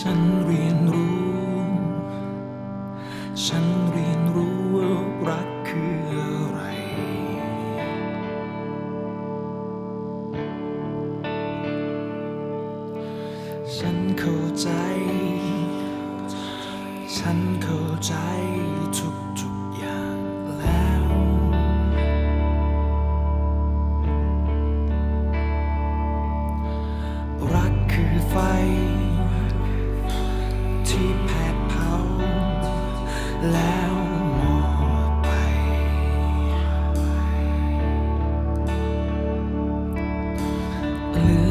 ฉันเรียนรู้ ฉันเรียนรู้ว่ารักคืออะไร ฉันเข้าใจ ฉันเข้าใจทุก blue.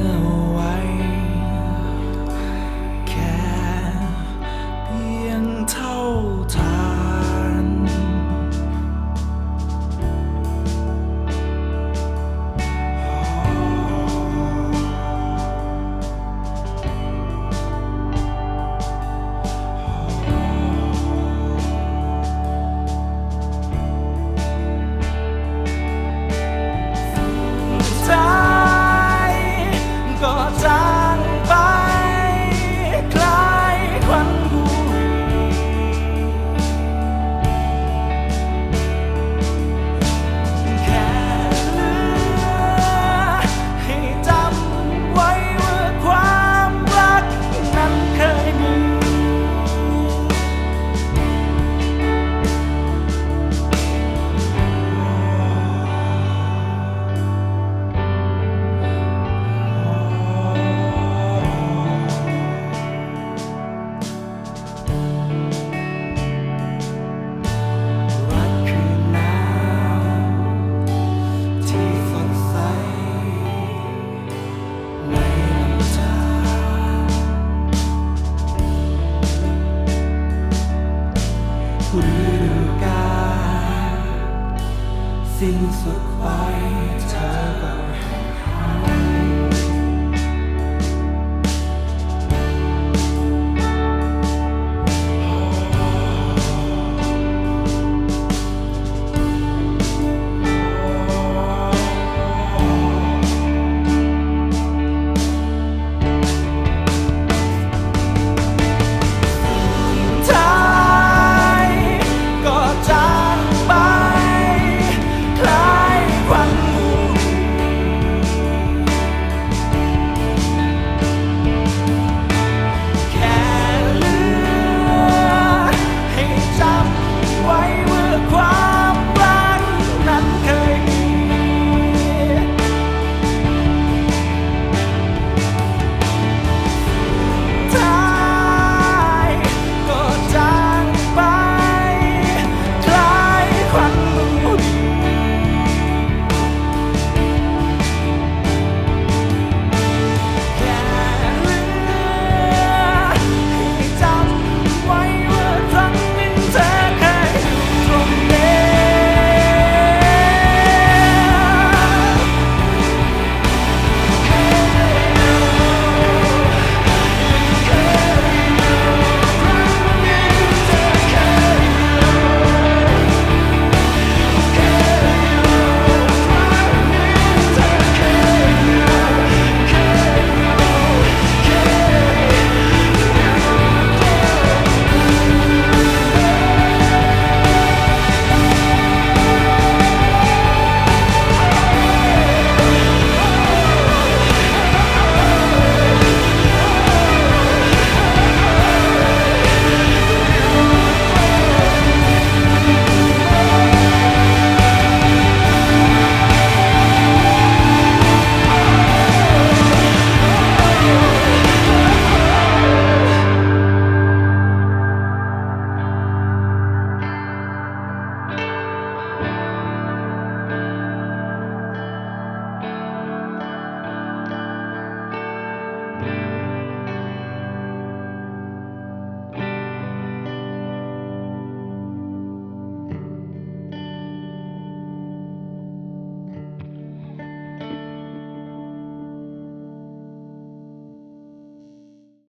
things look quiet.